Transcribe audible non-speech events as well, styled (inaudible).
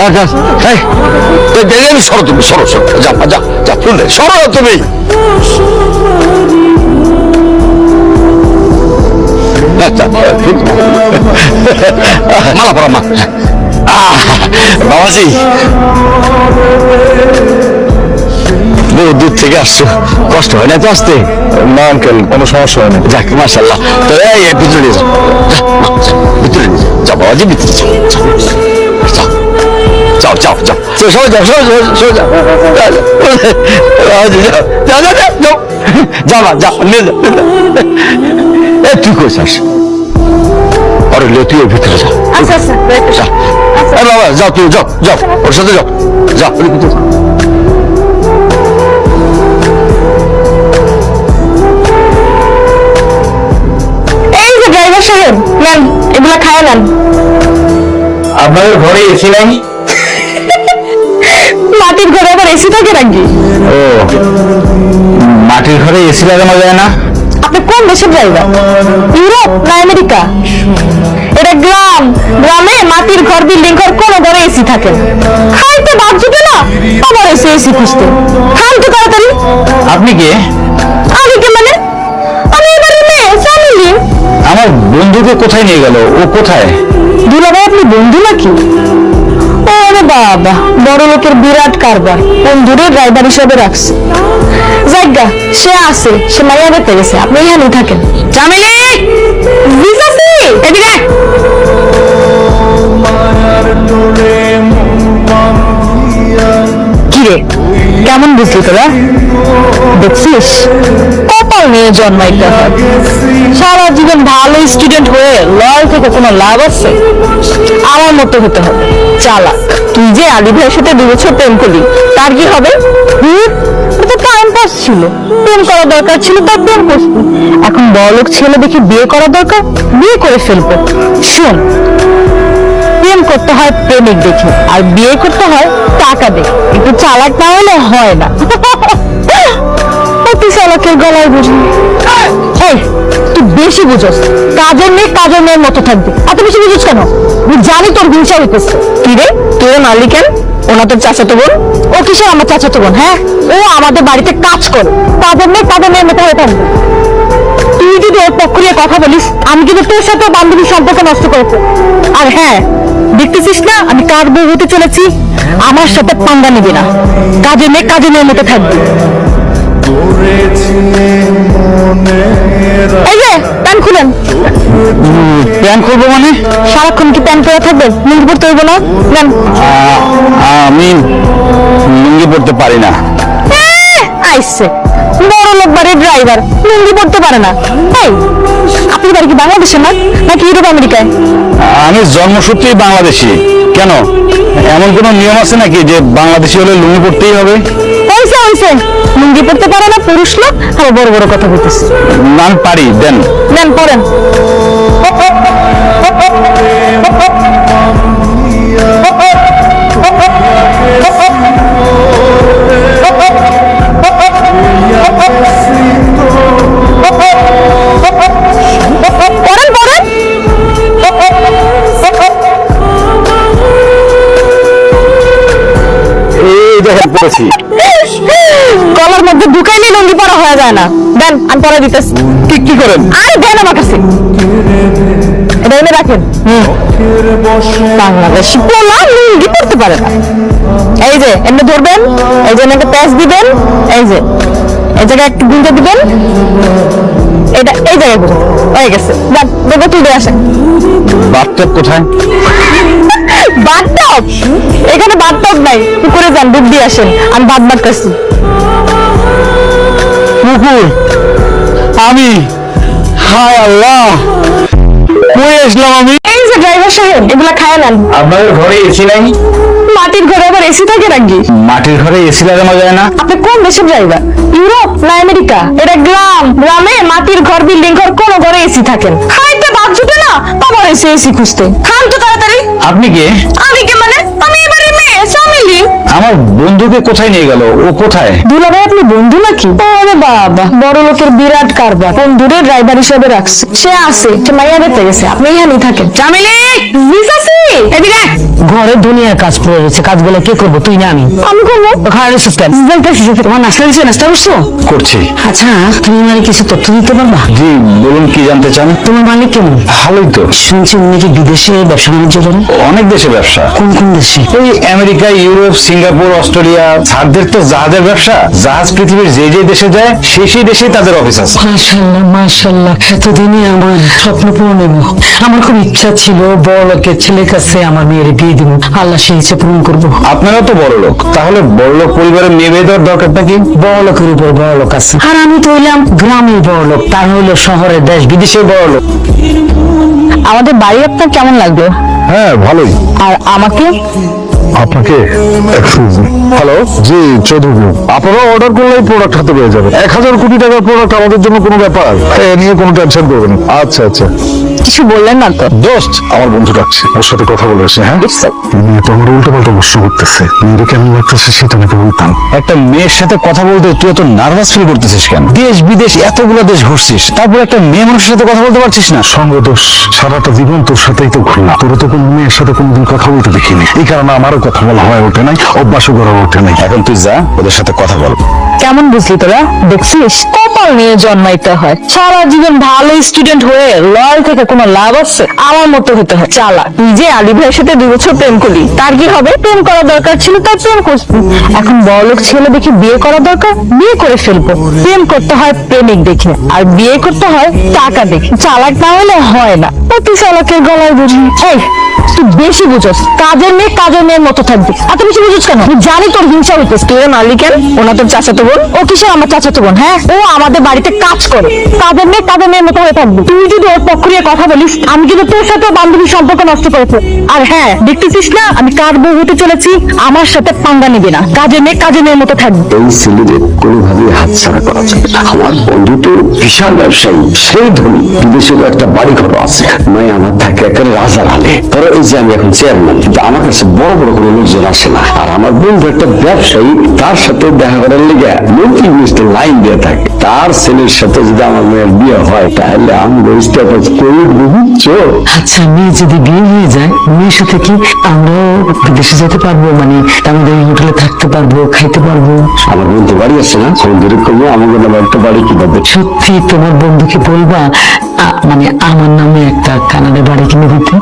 আকাশ আমি সরো তুমি সরো সরো যা যা যা ফুল সরো তুমি। মালা পরা মা বাবাজি বহু দূর থেকে আসছো। কষ্ট হয় না তো আসতে? না আঙ্কেল কোনো সমস্যা হয় না। যাক মাসাল্লাহ তো এই ভিতরে নিয়ে যাও ভিতরে নিয়ে যাও যাও বাবাজি ভিতরে যাও যাও, যাও যাও যাও যাও তো সবাই যাও সবাই যাও সবাই যাও যাও, যাও। যাও যাও যাও যাও নিয়ে যাও। এ তুই কই যাস? আরে লে তুই ভিতরে যা। আচ্ছা আচ্ছা বাবা যাও তুই যাও যাও ওর সাথে যাও যাও ভিতরে এগুলা খায় নেন আপনাদের ঘরে এসি নাই? মাটির ঘরে আবার এসি থাকে নাকি? ও মাটির ঘরে এসি লাগানো যায় না? আপনি কোন দেশের ড্রাইভার ইউরোপ না আমেরিকা? এটা গ্রাম। গ্রামে মাটির ঘর বিল্ডিং ঘর কোন ঘরে এসি থাকে। খাইতে বাদ জুটে না আবার এসে এসি খুঁজতে। খান তো তাড়াতাড়ি। আপনি কে? আমার বন্ধুকে কোথায় নিয়ে গেল? ও কোথায়? দুলাভাই আপনি বন্ধু নাকি? ওরে বাবা বড় লোকের বিরাট কারবার। বন্ধুরে ড্রাইভার হিসেবে রাখছে। জায়গা সে আছে সে মাইয়া দেখতে গেছে আপনি এখানেই থাকেন। জামিলি জিসাসি এদিকে। কি রে কেমন বুঝলি তোরা? দেখছিস? নিয়ে জন্মাইতে হয়। সারা জীবন ভালো স্টুডেন্ট হয়ে লয়াল থেকে কোনো লাভ আছে? আমার মতো হতে হবে। চালাক। তুই যে আলী ভাইয়ের সাথে দু বছর প্রেম করলি, তার কি হবে? টাইম পাস ছিল। প্রেম করা দরকার ছিল, তার প্রেম করছি এখন বড়লোক ছেলে দেখে বিয়ে করা দরকার, বিয়ে করে ফেলব। শোন, প্রেম করতে হয় প্রেমিক দেখে, আর বিয়ে করতে হয় টাকা দেখে। একটু চালাক না হলে হয় না। (laughs) চালাকের গলায় বুঝি এই তুই বেশি বুঝোস। কাজের মেয়ে কাজের মেয়ের মতো থাকবি। এত বেশি বুঝিস কেন? আমি জানি তোর হিংসা হইতেছে। কি রে? তুই নালি কেন? ওনা তোর চাচাতো বোন? ও কিসের আমার চাচাতো বোন? হ্যাঁ? ও আমাদের বাড়িতে কাজ করে। কাজের মেয়ে কাজের মেয়ের মতো হয়ে থাকবে তুই যদি ওর পক্ষ নিয়ে কথা বলিস আমি কিন্তু তোর সাথে বান্ধবীর সম্পর্ক নষ্ট করব। আর হ্যাঁ দেখতেছিস না আমি কার বউ হতে চলেছি? আমার সাথে পাঙ্গা নিবি না। কাজে মেয়ে কাজে মেয়ের মতো থাকবি। এই যে প্যান্ট খুলেন। প্যান করব মানে? সারাক্ষণ কি প্যান্ট পরে থাকবে? মুখ পরতে হইব না? নেন। আমি লুঙ্গি পড়তে পারি না। এহ, আইসে। বড় লোক বাড়ির ড্রাইভার লুঙ্গি পড়তে পারে না। এই আপনি বাড়ি কি বাংলাদেশে না? নাকি ইউরোপ আমেরিকায়? আমি জন্মসূত্রেই বাংলাদেশি। কেন? এমন কোনো নিয়ম আছে নাকি যে বাংলাদেশি হলে লুঙ্গি পড়তেই হবে? হয়েছে হয়েছে লুঙ্গি পড়তে পারে না পুরুষ লোক আর বড় বড় কথা বলতেছে নাম পারি দেন। পড়েন পড়েন দেখেন পড়েছি গলার মধ্যে ঢুকাইলে লুঙ্গি পরা হয়ে যায় না। দেন আমি পরে দিতেছি। ঠিক কি করেন? আর দেন আমার কাছে। এটা এনে রাখেন। বাংলাদেশি পোলা লুঙ্গি পরতে পারে না। এই যে এমনি ধরবেন এই যে এনাকে প্যাচ দিবেন এই যে এই জায়গায় একটু গুঁজে দিবেন। এটা এই জায়গায় হয়ে গেছে। যান দেখো তুলে আসেন। বাথটব কোথায়? বাথটব? এখানে বাথটব নাই। পুকুরে যান ডুব দিয়ে আসেন। আমি বাদ বাড়তেছি পুকুর? আমি? হায় আল্লাহ। কই আসলাম আমি? এই সাহেব এগুলা খায় নেন আপনাদের ঘরে এসি নাই? মাটির ঘরে আবার এসি থাকে নাকি? মাটির ঘরে এসি লাগানো যায় না? আপনি কোন দেশে ড্রাইভার ইউরোপ না আমেরিকা? এটা গ্রাম গ্রামে মাটির ঘর বিল্ডিং ঘর কোন ঘরে এসি থাকেন খাইতে বাদ জুটে না আবার এসে এসি খুঁজতে। খান তো তাড়াতাড়ি। আপনি কে? আমি কে মানে? আমি ফ্যামিলি আমার বন্ধুকে কোথায় নিয়ে গেল? ও কোথায়? দুলা ভাই আপনি বন্ধু নাকি? আরে বাবা বড় লোকের বিরাট কারবার। বন্ধুরে ড্রাইভার হিসেবে রাখছে? সে আছে সে মাইয়া দেখতে গেছে আপনি এখানেই থাকেন। জামিলি জিসাসি এদিকে ঘরে দুনিয়ার কাজ পড়ে রয়েছে কাজগুলো কে করব তুই না আমি? আমি করব। ঘরে সিস্টেম যাইতেছি তোমার নাস্তা দিচ্ছে নাস্তা করছ? করছি। আচ্ছা তুমি মানে কিছু তথ্য দিতে পারবা? জি বলুন কি জানতে চান? তোমার মালিক কেমন ভালোই তো। শুনছি উনি কি বিদেশে ব্যবসা বাণিজ্য করেন। অনেক দেশে ব্যবসা। কোন কোন দেশে? ওই আমেরিকা ইউরোপ সিঙ্গাপুর অস্ট্রেলিয়া স্যারদের তো জাহাজের ব্যবসা। জাহাজ পৃথিবীর যে যে দেশে যায় সেই সেই দেশেই তাদের অফিস আছে। মাশাল্লাহ মাশাল্লাহ এতদিনে আমার স্বপ্ন পূরণ হইব। আমার খুব ইচ্ছা ছিল বড় লোকের ছেলের কাছে আমার মেয়ের বিয়ে দিব। আল্লাহ সেই ইচ্ছা পূরণ করব। আপনারা তো বড় লোক তাহলে বড় লোক পরিবারের মেয়ে বিয়ে দেওয়ার দরকার নাকি? বড় লোকের উপর বড় লোক আছে। আর আমি তো হইলাম গ্রামের বড় লোক তার হইল শহরের দেশ বিদেশের বড় লোক। আমাদের বাড়ি আপনার কেমন লাগল? হ্যাঁ ভালোই। আর আমাকে? আপনাকে একশো হ্যালো জি চৌধুরী আপনারা অর্ডার করলেই প্রোডাক্ট হাতে পেয়ে যাবেন। এক হাজার কোটি টাকার প্রোডাক্ট আমাদের জন্য কোনো ব্যাপার। এ নিয়ে কোনো টেনশন করবেন আচ্ছা আচ্ছা। কিছু বললেন না তো? দোস্ত আমার বন্ধু ডাকছে ওর সাথে কথা বলে আসি হ্যাঁ? মেয়ে তো আমার উল্টো পাল্টা প্রশ্ন করতেছে। মেয়েটা কেমন লাগতেছে সেটা নাকি বলতাম। একটা মেয়ের সাথে কথা বলতে তুই এত নার্ভাস ফিল করতেছিস কেন? দেশ বিদেশ এতগুলো দেশ ঘুরছিস তারপর একটা মেয়ে মানুষের সাথে কথা বলতে পারছিস না? সঙ্গ দোষ সারাটা জীবন তোর সাথেই তো ঘুরলাম। তোর তো কোনো মেয়ের সাথে কোনোদিন কথা বলতে দেখিনি। এই কারণে আমারও কথা বলা হয়ে ওঠে নাই অভ্যাসও করা ওঠে নাই। এখন তুই যা ওদের সাথে কথা বল। কেমন বুঝলি তোরা? দেখছিস? কপাল নিয়ে জন্মাইতে হয়। সারা জীবন ভালো স্টুডেন্ট হয়ে লয়াল থেকে কোনো লাভ আছে? আমার মতো হতে হয়। চালা তুই যে আলী ভাইয়ের সাথে দুই বছর প্রেম করলি। তার কি হবে? প্রেম করা দরকার ছিল, তার প্রেম করছি। এখন বড়লোক ছেলে দেখি বিয়ে করা দরকার, বিয়ে করে ফেলব। প্রেম করতে হয় প্রেমিক দেখে, আর বিয়ে করতে হয় টাকা দেখে। চালাক না হলে হয় না। অতি চালাকের গলায় বুঝি। এই, তুই বেশি বুঝোস। কাজের মেয়ে কাজের মেয়ের মতো থাকবি। এত বেশি বুঝোস কেন? জানি তোর হিংসা হইতেস তুই ওর মালিকের ওনা তোর চাচাতো বোন? ও কিসের আমার চাচাতো বোন? হ্যাঁ? ও আমাদের বাড়িতে কাজ করে। কাজের মেয়ে কাজের মেয়ের মতো হয়ে থাকবি। তুই যদি ওর পক্ষ নিয়ে কথা বলিস, আমি কিন্তু তোর সাথে বান্ধবীর সম্পর্ক নষ্ট করেছি। আর হ্যাঁ দেখতেছিস না, আমি কার বউ হতে চলেছি? আমার সাথে পাঙ্গা নিবি না। কাজের মেয়ে কাজের মেয়ের মতো থাকবি। এই ছেলেদের হাতছাড়া করা যাবে আমার বন্ধু তো বিশাল ব্যবসায়ী, সেই ধনী। একটা বাড়ি ঘর আছে। নয় আমার থাকে একটা রাজার হালে। ধরো এই যে আমি এখন চেয়ারম্যান কিন্তু আমার কাছে বড় বড় কোনো লোকজন আসে না। আর আমার বন্ধু একটা ব্যবসায়ী, তার সাথে দেখা করার লেগে মন্ত্রী মিনিস্টার লাইন দিয়ে থাকে। তার ছেলের সাথে যদি আমার মেয়ের বিয়ে হয় তাহলে আমি স্ট্যাটাস করে বুঝছ আচ্ছা মেয়ে যদি বিয়ে হয়ে যায় মেয়ের সাথে কি আমরাও বিদেশে যেতে পারব? মানে আমাদের হোটেলে থাকতে পারব খাইতে পারব? আমার বন্ধু বাড়ি আছে না বন্ধুরে করব আমি কোনো একটা বাড়ি কীভাবে সত্যি তোমার বন্ধুকে বলবা মানে আমার নামে একটা কানাডা বাড়ি কিনে দিতে?